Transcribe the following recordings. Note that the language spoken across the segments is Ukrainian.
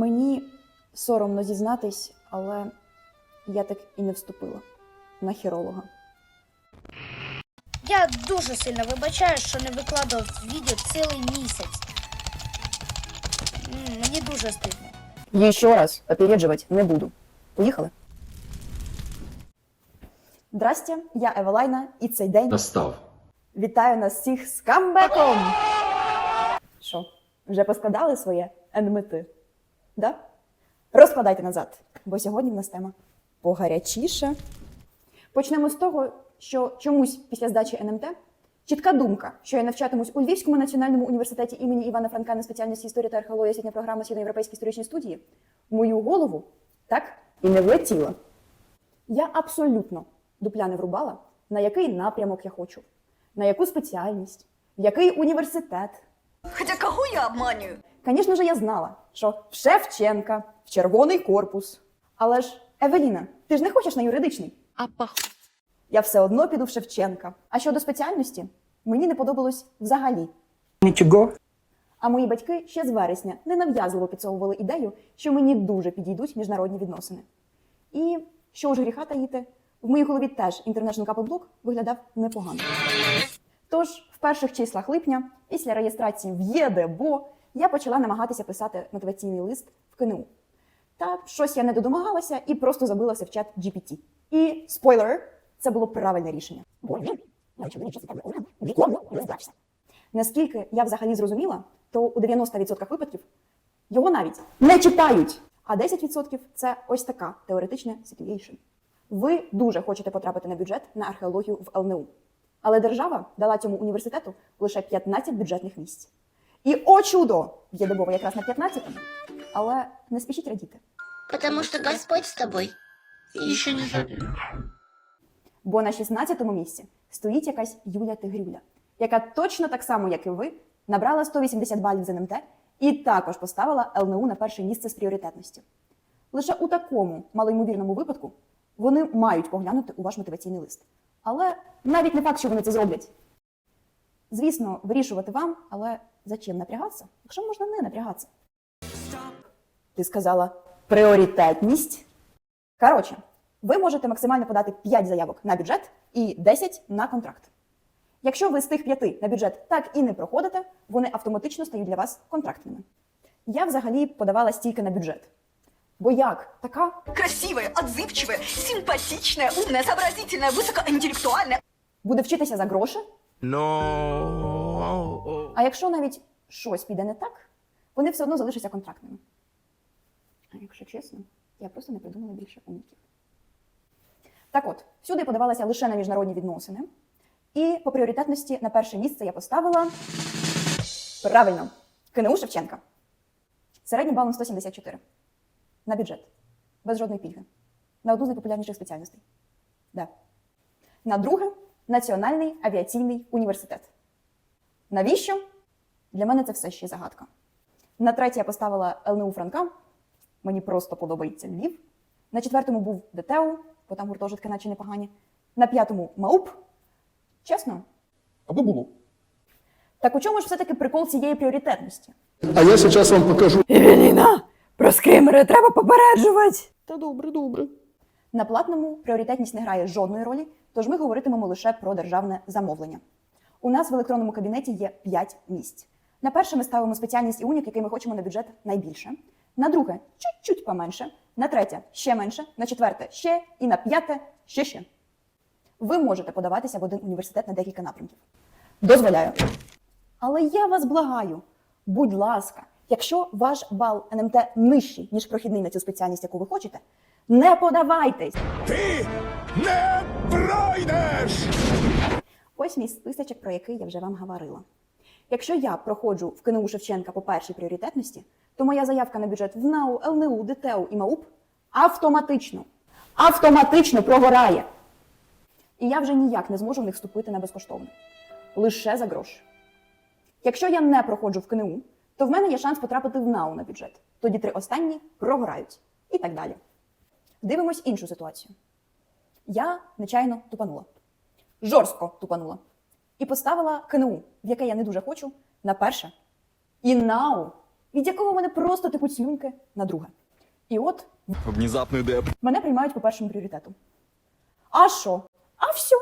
Мені соромно зізнатись, але я так і не вступила на хіролога. Я дуже сильно вибачаю, що не викладав відео цілий місяць. М, Мені дуже стидно. Еще раз опередживать не буду. Поїхали. Здрасте, я Евелайна, і цей день Настав. вітаю нас всіх з камбеком! Що, вже поскладали своє НМТ? Да? Розкладайте назад, бо сьогодні в нас тема погарячіше. Почнемо з того, що чомусь після здачі НМТ чітка думка, що я навчатимусь у Львівському національному університеті імені Івана Франка на спеціальності історії та археології освітня програма Східноєвропейські історичні студії, в мою голову так і не влетіла. Я абсолютно дупля не врубала, на який напрямок я хочу, на яку спеціальність, в який університет. Хотя кого я обманываю? Звісно ж, я знала, що в Шевченка, в червоний корпус. Але ж, Евеліна, ти ж не хочеш на юридичний? А пох... Я все одно піду в Шевченка. А щодо спеціальності, мені не подобалось взагалі. Нічого. А мої батьки ще з вересня ненав'язливо підсовували ідею, що мені дуже підійдуть міжнародні відносини. І що ж гріха таїти, в моїй голові теж International Couple Block виглядав непогано. Тож, в перших числах липня, після реєстрації в ЄДБО, я почала намагатися писати мотиваційний лист в КНУ. Та щось я не додомагалася і просто забилася в чат GPT. І спойлер, це було правильне рішення. Наскільки я взагалі зрозуміла, то у 90% випадків його навіть не читають. А 10% це ось така теоретична situation. Ви дуже хочете потрапити на бюджет на археологію в ЛНУ. Але держава дала цьому університету лише 15 бюджетних місць. І о чудо! В ЄДБО якраз на 15-му. Але не спішіть радіти. Потому что Господь с тобой. И еще не забыл. Бо на 16-му місці стоїть якась Юля Тигрюля, яка точно так само, як і ви, набрала 180 балів з НМТ і також поставила ЛНУ на перше місце з пріоритетності. Лише у такому малоймовірному випадку вони мають поглянути у ваш мотиваційний лист. Але навіть не факт, що вони це зроблять. Звісно, вирішувати вам, але зачем напрягатися, якщо можна не напрягатися? Ти сказала пріоритетність. Коротше, ви можете максимально подати 5 заявок на бюджет і 10 на контракт. Якщо ви з тих 5 на бюджет так і не проходите, вони автоматично стають для вас контрактними. Я взагалі подавала стільки на бюджет. Бо як така Красивая, отзывчивая, симпатичная, умная, сообразительная, высокоинтеллектуальная. буде вчитися за гроші, No. А якщо навіть щось піде не так, вони все одно залишаться контрактними. А якщо чесно, я просто не придумала більше умників. Так от, всюди подавалася лише на міжнародні відносини. І по пріоритетності на перше місце я поставила правильно КНУ Шевченка. Середнім балом 174. На бюджет. Без жодної пільги. На одну з найпопулярніших спеціальностей. Да. На друге Національний авіаційний університет. Навіщо? Для мене це все ще загадка. На третє я поставила ЛНУ Франка. Мені просто подобається Львів. На четвертому був ДТУ, бо там гуртожитки наче непогані. На п'ятому МАУП. Чесно. Аби було. Так у чому ж все-таки прикол цієї пріоритетності? А я зараз вам покажу. Евеліна, про скримери треба попереджувати. Та добре, добре. На платному пріоритетність не грає жодної ролі, тож ми говоритимемо лише про державне замовлення. У нас в електронному кабінеті є 5 місць. На перше ми ставимо спеціальність і унік, який ми хочемо на бюджет найбільше. На друге чуть-чуть поменше. На третє ще менше. На четверте ще. І на п'яте ще ще. Ви можете подаватися в один університет на декілька напрямків. Дозволяю. Але я вас благаю, будь ласка, якщо ваш бал НМТ нижчий, ніж прохідний на цю спеціальність, яку ви хочете, не подавайтесь. Ти не пройдеш! Ось мій списочок, про який я вже вам говорила. Якщо я проходжу в КНУ Шевченка по першій пріоритетності, то моя заявка на бюджет в НАУ, ЛНУ, ДТУ і МАУП автоматично, автоматично прогорає. І я вже ніяк не зможу в них вступити на безкоштовно. Лише за гроші. Якщо я не проходжу в КНУ, то в мене є шанс потрапити в НАУ на бюджет. Тоді три останні прогорають. І так далі. Дивимось іншу ситуацію. Я нечайно тупанула. Жорстко тупанула. І поставила КНУ, в яке я не дуже хочу, на перше. І НАУ, від якого мене просто текуть слюнки на друге. І от Внезапний деп. мене приймають по першому пріоритету. А що? А все.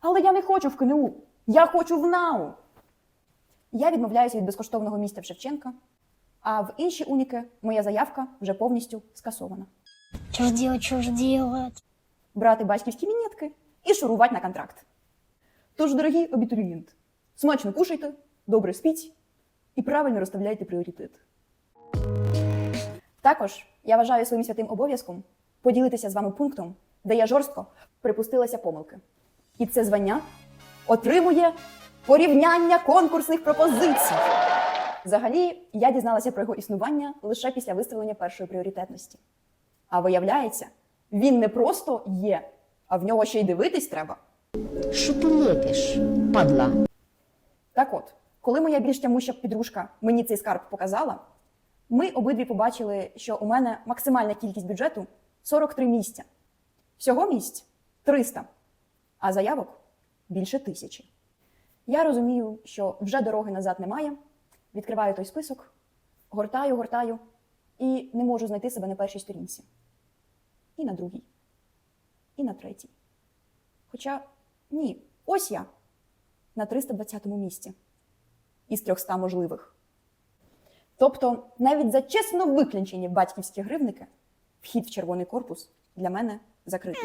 Але я не хочу в КНУ. Я хочу в НАУ. Я відмовляюся від безкоштовного місця в Шевченка, а в інші уніки моя заявка вже повністю скасована. Что ж делать, что ж делать? Брати батьківські мінетки і шурувати на контракт. Тож, дорогі абітурієнт, смачно кушайте, добре спіть і правильно розставляйте пріоритет. Також я вважаю своїм святим обов'язком поділитися з вами пунктом, де я жорстко припустилася помилки. І це звання отримує порівняння конкурсних пропозицій. Взагалі, я дізналася про його існування лише після виставлення першої пріоритетності. А виявляється, він не просто є, а в нього ще й дивитись треба. Що ти лепиш, падла? Так от, коли моя більш тямуща підружка мені цей скарб показала, ми обидві побачили, що у мене максимальна кількість бюджету 43 місця. Всього місць 300, а заявок більше тисячі. Я розумію, що вже дороги назад немає. Відкриваю той список, гортаю, гортаю і не можу знайти себе на першій сторінці. І на другій, і на третій. Хоча ні, ось я на 320-му місці із 300 можливих. Тобто, навіть за чесно виключені батьківські гривники вхід в червоний корпус для мене закритий.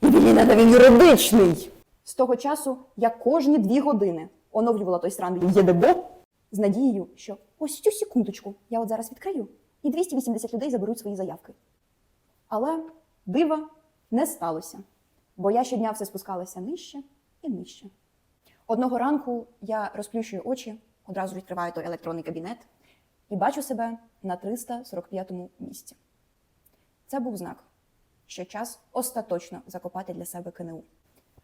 Мені він юридичний. З того часу я кожні дві години оновлювала той сраний ЄДБО з надією, що ось цю секундочку я от зараз відкрию, і 280 людей заберуть свої заявки. Але дива не сталося, бо я щодня все спускалася нижче і нижче. Одного ранку я розплющую очі, одразу відкриваю той електронний кабінет і бачу себе на 345-му місці. Це був знак, що час остаточно закопати для себе КНУ.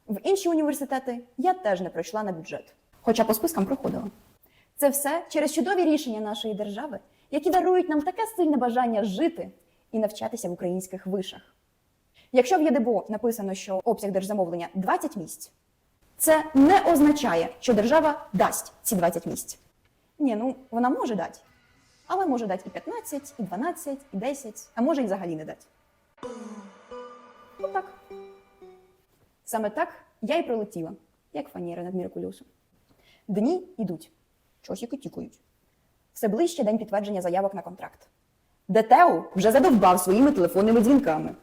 В інші університети я теж не пройшла на бюджет, хоча по спискам проходила. Це все через чудові рішення нашої держави, які дарують нам таке сильне бажання жити і навчатися в українських вишах. Якщо в ЄДБО написано, що обсяг держзамовлення 20 місць, це не означає, що держава дасть ці 20 місць. Ні, ну вона може дати, але може дати і 15, і 12, і 10, а може і взагалі не дати. Отак. Саме так я і пролетіла, як фанера над Міркулюсом. Дні йдуть, чосики тікають. Все ближче день підтвердження заявок на контракт. ДТУ вже задовбав своїми телефонними дзвінками.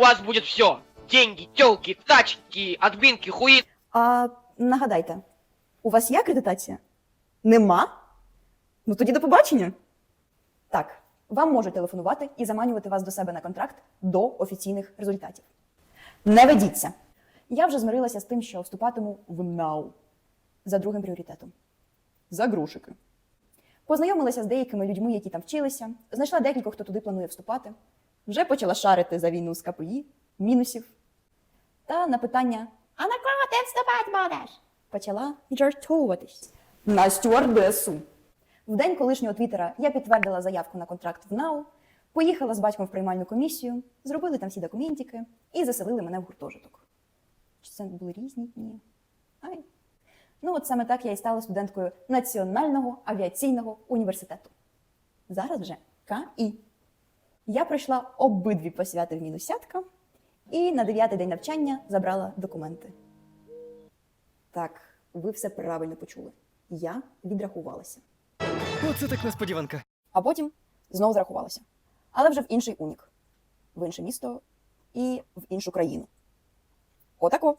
У вас будет все. Деньги, телки, тачки, админки, хуи. А нагадайте, у вас є акредитація? Нема? Ну тоді до побачення. Так, вам можуть телефонувати і заманювати вас до себе на контракт до офіційних результатів. Не ведіться. Я вже змирилася з тим, що вступатиму в НАУ за другим пріоритетом. За грошики. Познайомилася з деякими людьми, які там вчилися, знайшла декількох, хто туди планує вступати. Вже почала шарити за війну з КПІ, мінусів. Та на питання А на кого ти вступати будеш? Почала жартуватись. На стюардесу. В день колишнього твіттера я підтвердила заявку на контракт в НАУ, поїхала з батьком в приймальну комісію, зробили там всі документики і заселили мене в гуртожиток. Чи це були різні дні? Ай. Ну, от саме так я і стала студенткою Національного авіаційного університету. Зараз вже КІ. Я пройшла обидві посвяти в мінусятка і на дев'ятий день навчання забрала документи. Так, ви все правильно почули. Я відрахувалася. Оце так несподіванка. А потім знову зрахувалася. Але вже в інший унік, в інше місто і в іншу країну. Отако.